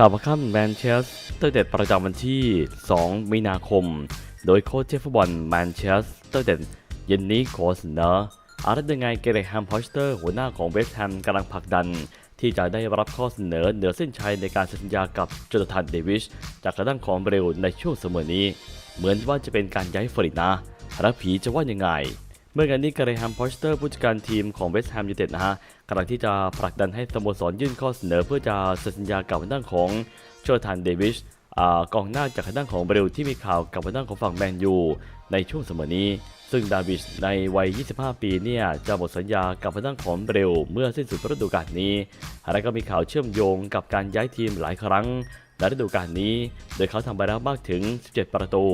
ข่าวประค่ำแมนเชสเตอร์เด็ดประจำวันที่ 2 มีนาคม โดยโค้ชเจฟฟุตบอลแมนเชสเตอร์เด็ดเย็นนี้ขอเสนออาร์ตยังไงเกเรแฮมพอสเตอร์ หัวหน้าของเวสต์แฮมกำลังผลักดัน ที่จะได้รับข้อเสนอเหนือเส้นชัยในการสัญญากับโจนาธานเดวิชจากกระด้างของเบรลในช่วงเสมอนี้ เหมือนว่าจะเป็นการย้ายฟรินะรักผีจะว่ายังไง เมื่องานนี้เกเรแฮมพอสเตอร์ผู้จัดการทีมของเวสต์แฮมยูไนเต็ดนะฮะกำลังที่จะผลักดันให้สโมสรยื่นข้อเสนอเพื่อจะเซ็นสัญญากับทางด้านของโจทานเดวิชกองหน้าจากทางด้านของเบรลที่มีข่าวกับทางด้านของฝั่งแมนยูในช่วงเสมอนี้ ซึ่งดาวิชในวัย 25 ปีเนี่ยจะหมดสัญญากับทางด้านของเบรลเมื่อสิ้นสุดฤดูกาลนี้และก็มีข่าวเชื่อมโยงกับการย้ายทีมหลายครั้ง ในฤดูกาลนี้ โดยเขาทำไปแล้วมากถึง 17 ประตู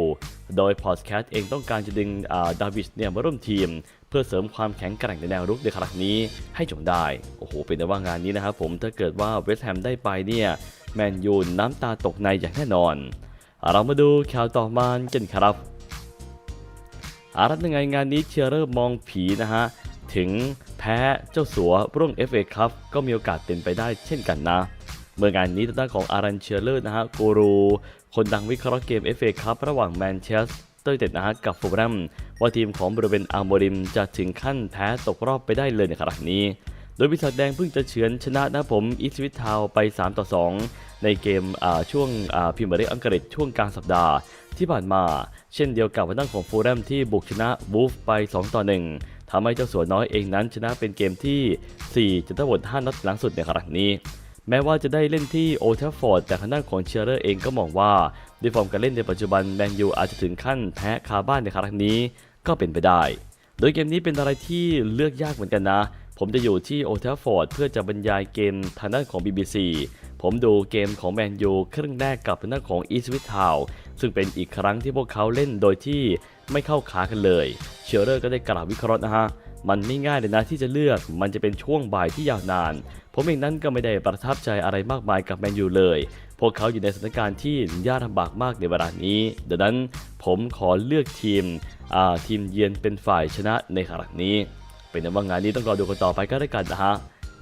โดยพอดแคสต์เองต้องการจะดึงดาวิชเนี่ยมาร่วมทีม เพื่อเสริมความแข็งแกร่งในแนวรุกในครั้งนี้ให้จงได้ โอ้โห เป็นแต่ว่างานนี้นะครับผมถ้าเกิดว่าเวสต์แฮมได้ไปเนี่ยแมนยูน้ำตาตกในอย่างแน่นอน เรามาดูข่าวต่อมากันครับอารัตยังไงงานนี้เชียร์เริ่มมองผีนะฮะ ถึงแพ้เจ้าสัวร่วง FA ครับก็มีโอกาสเป็นไปได้เช่นกันนะ เมื่องานนี้ทางด้านของอารันเชียร์เลอร์นะฮะกูรูคนดังวิเคราะห์เกม FA ครับระหว่างแมนเชสเตอร์เต็ดนะฮะกับฟูลแลมว่าทีมของบริเวณอาร์โมริมจะถึงขั้นแพ้ตกรอบไปได้เลยในครั้งนี้ โดยปีศาจแดงเพิ่งจะเฉือนชนะนะผมอีสวิตทาวไป 3 ต่อ 2 ในเกมอ่าช่วงอ่าพรีเมียร์ลีกอังกฤษช่วงกลางสัปดาห์ที่ผ่านมา เช่นเดียวกับทางด้านของฟูลแลมที่บุกชนะบูฟไป 2 ต่อ 1ทำให้เจ้าสัวน้อยเองนั้นชนะเป็นเกมที่ 4จนทั้งหมด5นัดหลังสุดในครั้งนี้ แม้ว่าจะได้เล่นที่โอเทฟฟอร์ดแต่ทางด้านของเชียร์เลอร์เองก็มองว่าด้วยฟอร์มการเล่นในปัจจุบันแมนยูอาจจะถึงขั้นแพ้คาบ้านในครั้งนี้ก็เป็นไปได้ โดยเกมนี้เป็นอะไรที่เลือกยากเหมือนกันนะ ผมจะอยู่ที่โอเทฟฟอร์ดเพื่อจะบรรยายเกมทางด้านของ BBC ผมดูเกมของแมนยูครึ่งแรกกับทางด้านของอีสวิททาวซึ่งเป็นอีกครั้งที่พวกเขาเล่นโดยที่ไม่เข้าขากันเลย เชียร์เลอร์ก็ได้กล่าววิเคราะห์นะฮะ มันไม่ง่ายเลยนะที่จะเลือก มันจะเป็นช่วงบ่ายที่ยาวนาน ผมเองนั้นก็ไม่ได้ประทับใจอะไรมากมายกับแมนยูเลย พวกเขาอยู่ในสถานการณ์ที่ยากลำบากมากในเวลานี้ ดังนั้นผมขอเลือกทีมอ่าทีมเยือนเป็นฝ่ายชนะในครั้งนี้ เป็นว่างานนี้ต้องรอดูกันต่อไปก็ได้กันนะฮะ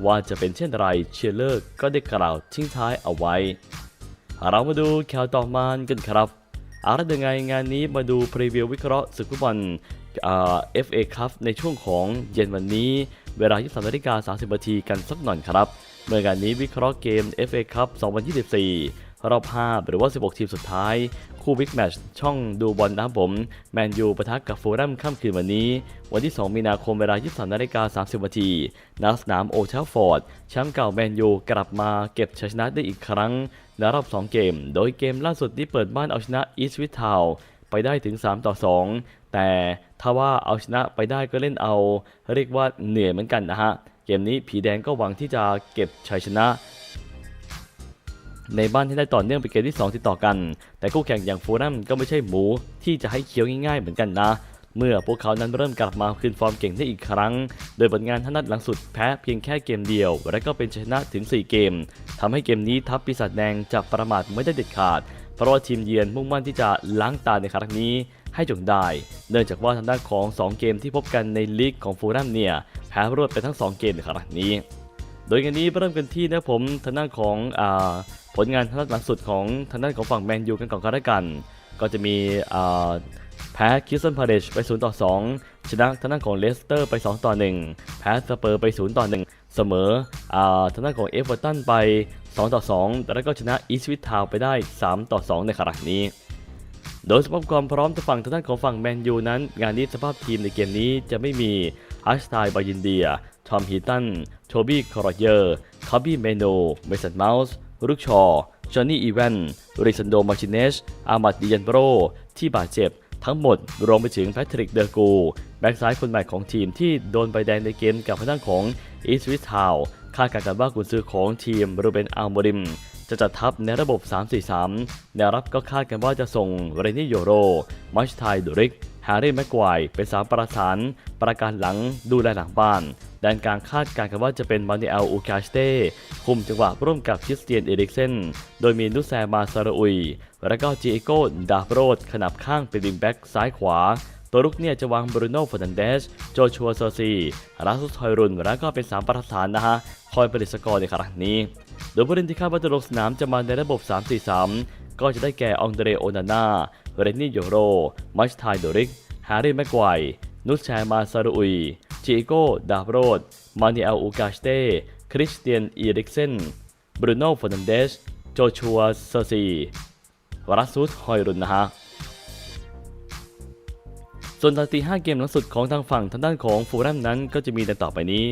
ว่าจะเป็นเช่นไรเชียร์เลอร์ก็ได้กล่าวทิ้งท้ายเอาไว้ เรามาดูข่าวต่อมากันครับอาละยังไงงานนี้มาดูพรีวิววิเคราะห์ศึกฟุตบอล เอ่า FA Cup ในช่วงของเย็นวันนี้ เวลา 23นาฬิกา30นาทีกันสักหน่อยครับเมื่องานนี้วิเคราะห์เกม FA Cup 2024 รอบ 5 หรือว่า 16 ทีมสุดท้าย คู่บิ๊กแมช์ช่องดูบอลนะครับผม แมนยูปะทะกับฟูลแลมค่ำคืนวันนี้ วันที่ 2 มีนาคมเวลา 23นาฬิกา30นาทีณสนามโอเทลฟอร์ดแชมป์เก่าแมนยูกลับมาเก็บชัยชนะได้อีกครั้งในรอบ 2 เกม โดยเกมล่าสุดที่เปิดบ้านเอาชนะอีสวิททาว ไปได้ถึง 3 ต่อ 2 แต่ถ้าว่าเอาชนะไปได้ก็เล่นเอา เรียกว่าเหนื่อยเหมือนกันนะฮะ เกมนี้ผีแดงก็หวังที่จะเก็บชัยชนะ ในบ้านที่ได้ต่อเนื่องเป็นเกมที่ 2 ติดต่อกัน แต่คู่แข่งอย่างฟูลแลมก็ไม่ใช่หมูที่จะให้เคี้ยวง่ายๆเหมือนกันนะเมื่อพวกเขานั้นเริ่มกลับมาคืนฟอร์มเก่งได้อีกครั้ง โดยผลงานท่านัดหลังสุดแพ้เพียงแค่เกมเดียว และก็เป็นชนะถึง 4 เกมทำให้เกมนี้ทัพปีศาจแดงจะประมาทไม่ได้เด็ดขาด เพราะว่าทีมเยือนมุ่งมั่นที่จะล้างตาในครั้งนี้ให้จงได้ เนื่องจากว่าทางด้านของ 2 เกมที่พบกันในลีกของฟูลแลมเนี่ยแพ้รวดไปทั้ง 2 เกมในครั้งนี้ โดยกันนี้เริ่มกันที่นะผมทางด้านของอผลงานทางด้านหลังสุดของทางด้านของฝั่งแมนยูกันก่อนก็แล้วกัน ก็จะมีแพ้คิสตันพาเดชไป0ต่อ2ชนะทางด้านของเลสเตอร์ไป 2 ต่อ 1 แพ้สเปอร์ไป0ต่อ1 เสมออ่าทางด้านของเอฟเวอร์ตันไป 2 ต่อ 2 แล้วก็ชนะอีสวิททาวไปได้ 3 ต่อ 2 ในครั้งนี้ โดยสภาพความพร้อมทางฝั่งทางด้านของฝั่งแมนยูนั้น งานนี้สภาพทีมในเกมนี้จะไม่มีอัชไตบายินเดีย ทอมฮีตัน โทบี้คอร์เยอร์คาบี้เมโนเมสันเมาส์รุกชอจอห์นนี่อีแวนริซันโดมาชิเนชอามัดดิยันโบรที่บาดเจ็บ ทั้งหมดรวมไปถึงแพทริกเดอร์กูแบ็กซ้ายคนใหม่ของทีมที่โดนใบแดงในเกมกับทางด้านของอีสวิททาวคาดการณ์กันว่ากุนซือของทีมรูเบนอัลโมริม จะจัดทัพในระบบ 3-4-3 แนวรับก็คาดกันว่าจะส่งเรนนี่โยโรมัชไทดูริกแฮร์รี่แม็กควายเป็นสามประสาน ประการหลังดูแลหลังบ้าน แดนกลางคาดการณ์กันว่าจะเป็นมานิเอลอูคาสเต้คุมจังหวะร่วมกับคริสเตียนเอริกเซนโดยมีนุแซมาซาราอุย และก็จีเอโกดาโรดขนับข้างเป็นวิงแบ็กซ้ายขวา ตัวรุกเนี่ยจะวางบรูโน่ฟ e ร์นันเดสโจชัวเซอร์ซีราซุสฮอยรุน และก็เป็น3ประธานนะฮะคอยผลิตสกอร์ในครั้งนี้ โดยผู้เล่นที่คาดว่าจะลงสนามจะมาในระบบ 3-4-3 ก็จะได้แก่องเดเรโอนาน่าเรนนี่โยโรมัชไทโดริกแฮร์รี่แม็กไกวนุชแชมาซารุอุ ยจิโก้ดาบโรดมานิเอลอูกาสเต้คริสเตียนอีริกเซนบรูโน่ฟ e ร์นันเดสโจชัวเซอร์ซีวรัสซุสฮอยรุนนะฮะส่วนสถิติ5เกมลังสุดของทางฝั่งทางด้านของฟูแลมนั้นก็จะมีดังต่อไปนี้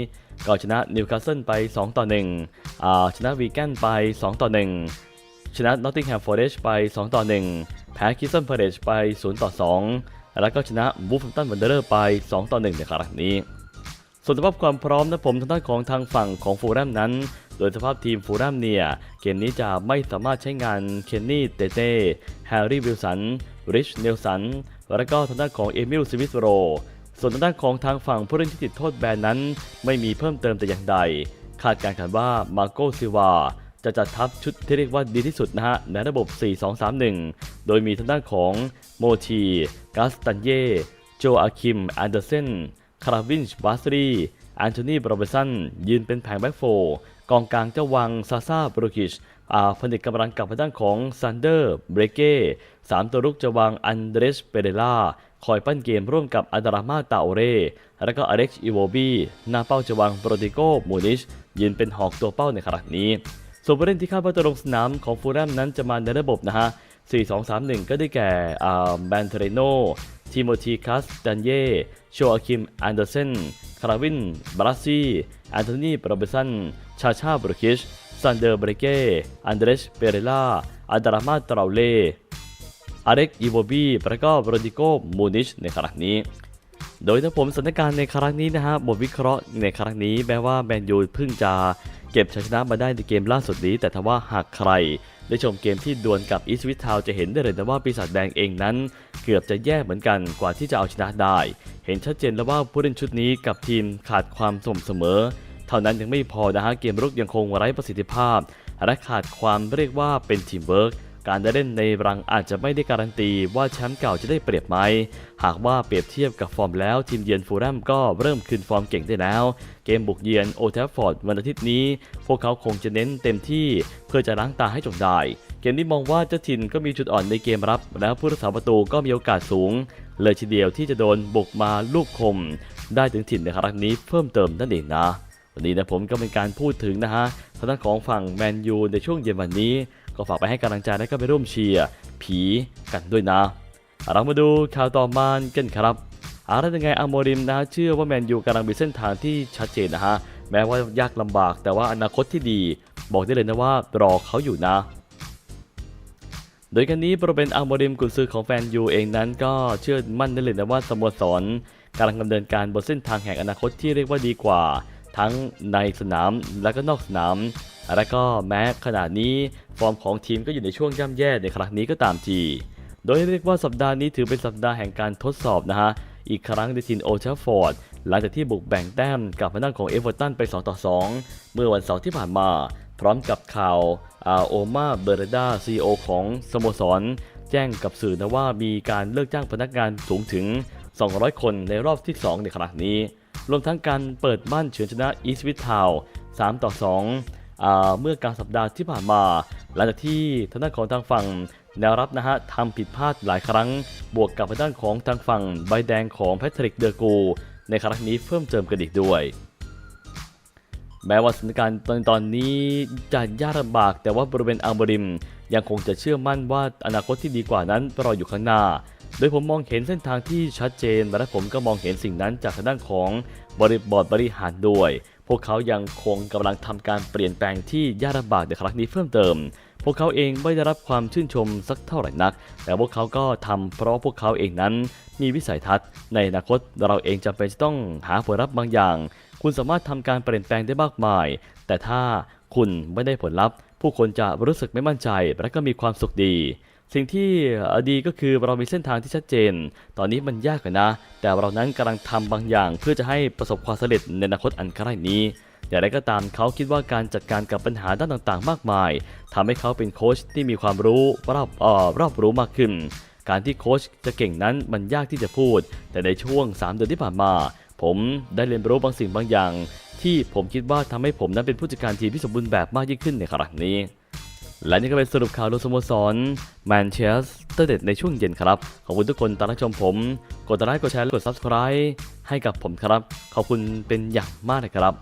ก็ชนะนิวคาสเซิลไป 2 ต่อ1อ่าชนะวีแกนไป 2 ต่อ 1 ชนะนอตติงแฮมฟอร์เรชไป 2 ต่อ 1 แพ้คิสตันพาเรชไป 0 ต่อ 2 แล้วก็ชนะบูฟตันวันเดอร์ไป 2 ต่อ 1 ในครั้งนี้ ส่วนสภาพความพร้อมนะผมทางด้านของทางฝั่งของฟูลแลมนั้น โดยสภาพทีมฟูลแลมเนี่ย เกมนี้จะไม่สามารถใช้งานเคนนี่เตเต้แฮร์รี่วิลสัน ริชเนลสัน และก็ทางด้านของเอมิลสวิสโร ส่วนทางด้านของทางฝั่งผู้เล่นที่ติดโทษแบนนั้น ไม่มีเพิ่มเติมแต่อย่างใด คาดการณ์กันว่ามาโกซิวาจะจัดทัพชุดที่เรียกว่าดีที่สุดนะฮะ ในระบบ 4-2-3-1 โดยมีทางด้านของโมทีกัสตันเย่โจอาคิมแอนเดอร์เซน คาราวินช์บาสรีแอนโทนีบรอเบสันยืนเป็นแผงแบ็กโฟร์กองกลางเจ้าวังซาซาบรูกิชอาผนึกกำลังกับทางด้านของซันเดอร์เบรเก้สามตัวรุกจะวางอันเดรสเปเรล่าคอยปั้นเกมร่วมกับอันดรามาตาโอเรและก็อเล็กซ์อีโวบีหน้าเป้าจะวางโปรติโกมูนิชยืนเป็นหอกตัวเป้าในครั้งนี้ส่วนผู้เล่นที่คาดว่าจะลงสนามของฟูแลมนั้นจะมาในระบบนะฮะ 4-2-3-1 ก็ได้แก่แบนเทเรโน ทิโมธีคัสดันเย่โชอาคิมแอนเดอร์เซนคาราวินบรัสซี่แอนโทนีโรเบสันชาชาบรูคิชซันเดอร์เบรเก้อันเดรสเปเรล่าอันดรามาตราเล่อาเร็กอีโวบีแล้วก็โรดิโกมูนิชในครั้งนี้ โดยถ้าผมสถานการณ์ในครั้งนี้นะฮะบทวิเคราะห์ในครั้งนี้แม้ว่าแมนยูเพิ่งจะ เก็บชัยชนะมาได้ในเกมล่าสุดนี้ แต่ถ้าว่าหากใคร ได้ชมเกมที่ดวลกับอีสวิททาวจะเห็นได้เลยนะว่าปีศาจแดงเองนั้น เกือบจะแย่เหมือนกันกว่าที่จะเอาชนะได้ เห็นชัดเจนแล้วว่าผู้เล่นชุดนี้กับทีมขาดความสม่ำเสมอ เท่านั้นยังไม่พอนะฮะเกมรุกยังคงไร้ประสิทธิภาพ และขาดความเรียกว่าเป็นทีมเวิร์ก การได้เล่นในรังอาจจะไม่ได้การันตีว่าแชมป์เก่าจะได้เปรียบไหม หากว่าเปรียบเทียบกับฟอร์มแล้วทีมเยือนฟูลแลมก็เริ่มคืนฟอร์มเก่งได้แล้ว เกมบุกเยือนโอเทฟฟอร์ดวันอาทิตย์นี้ พวกเขาคงจะเน้นเต็มที่เพื่อจะล้างตาให้จงได้ เกมนี้มองว่าเจ้าถิ่นก็มีจุดอ่อนในเกมรับ และผู้รักษาประตูก็มีโอกาสสูง เลยทีเดียวที่จะโดนบุกมาลูกคม ได้ถึงถิ่นในครั้งนี้เพิ่มเติมนั่นเองนะวันนี้นะผมก็เป็นการพูดถึงนะฮะทางด้านของฝั่งแมนยูในช่วงเย็นวันนี้ ก็ฝากไปให้กำลังใจและก็ไปร่วมเชียร์ผีกันด้วยนะเรามาดูข่าวต่อมากันครับอะไรยังไงอโมริมนะเชื่อว่าแมนยูกำลังมีเส้นทางที่ชัดเจนนะฮะแม้ว่ายากลำบากแต่ว่าอนาคตที่ดี บอกได้เลยนะว่ารอเขาอยู่นะ โดยกันนี้ปรเป็นอาโมริมกุนซือของแฟนยูเองนั้นก็เชื่อมั่นได้เลยนะว่าสโมสรกำลังดำเนินการบนเส้นทางแห่งอนาคตที่เรียกว่าดีกว่า ทั้งในสนามและก็นอกสนาม และก็แม้ขณะนี้ฟอร์มของทีมก็อยู่ในช่วงย่ำแย่ในครั้งนี้ก็ตามที โดยเรียกว่าสัปดาห์นี้ถือเป็นสัปดาห์แห่งการทดสอบนะฮะ อีกครั้งในทีมโอเทฟฟอร์ดหลังจากที่บุกแบ่งแต้มกับทางด้านของเอเวอร์ตันไป 2 ต่อ 2 เมื่อวันเสาร์ที่ผ่านมา พร้อมกับข่าวอาโอมาเบรดาซีโอของสโมสร แจ้งกับสื่อนะว่ามีการเลิกจ้างพนักงานสูงถึง 200 คนในรอบที่ 2 ในครั้งนี้ รวมทั้งการเปิดบ้านเฉือนชนะอีสวิททาว3ต่อ2อ่า เมื่อกลางสัปดาห์ที่ผ่านมา หลังจากที่ทางด้านของทางฝั่งแนวรับนะฮะทำผิดพลาดหลายครั้ง บวกกับทางด้านของทางฝั่งใบแดงของแพทริกเดอร์กู ในครั้งนี้เพิ่มเติมกันอีกด้วย แม้ว่าสถานการณ์ตอนตอนนี้จะยากลำบาก แต่ว่าบริเวณอัลบริม ยังคงจะเชื่อมั่นว่าอนาคตที่ดีกว่านั้นรออยู่ข้างหน้า โดยผมมองเห็นเส้นทางที่ชัดเจนและผมก็มองเห็นสิ่งนั้นจากทางด้านของบริบอร์ดบริหารด้วย พวกเขายังคงกำลังทำการเปลี่ยนแปลงที่ยากลำบากในครั้งนี้เพิ่มเติม พวกเขาเองไม่ได้รับความชื่นชมสักเท่าไหร่นัก แต่พวกเขาก็ทำเพราะพวกเขาเองนั้น มีวิสัยทัศน์ ในอนาคตเราเองจำเป็นจะต้องหาผลลัพธ์บางอย่าง คุณสามารถทำการเปลี่ยนแปลงได้มากมาย แต่ถ้าคุณไม่ได้ผลลัพธ์ ผู้คนจะรู้สึกไม่มั่นใจและก็มีความสุขดี สิ่งที่ดีก็คือเรามีเส้นทางที่ชัดเจน ตอนนี้มันยากกว่านะ แต่เรานั้นกำลังทำบางอย่าง เพื่อจะให้ประสบความสำเร็จในอนาคตอันใกล้นี้ อย่างไรก็ตามเขาคิดว่าการจัดการกับปัญหาด้านต่างๆ มากมายทำให้เขาเป็นโค้ชที่มีความรู้รอบออรอบรู้มากขึ้น การที่โค้ชจะเก่งนั้นมันยากที่จะพูด แต่ในช่วง 3 เดือนที่ผ่านมา ผมได้เรียนรู้บางสิ่งบางอย่าง ที่ผมคิดว่าทำให้ผมนั้นเป็นผู้จัดการทีมที่สมบูรณ์แบบมากยิ่งขึ้นในครั้งนี้ และนี่ก็เป็นสรุปข่าวดูสโมสรแมนเชสเตอร์เด็ดในช่วงเย็นครับ ขอบคุณทุกคนตามรับชมผม กดไลค์กดแชร์และกด Subscribe ให้กับผมครับ ขอบคุณเป็นอย่างมากเลยครับ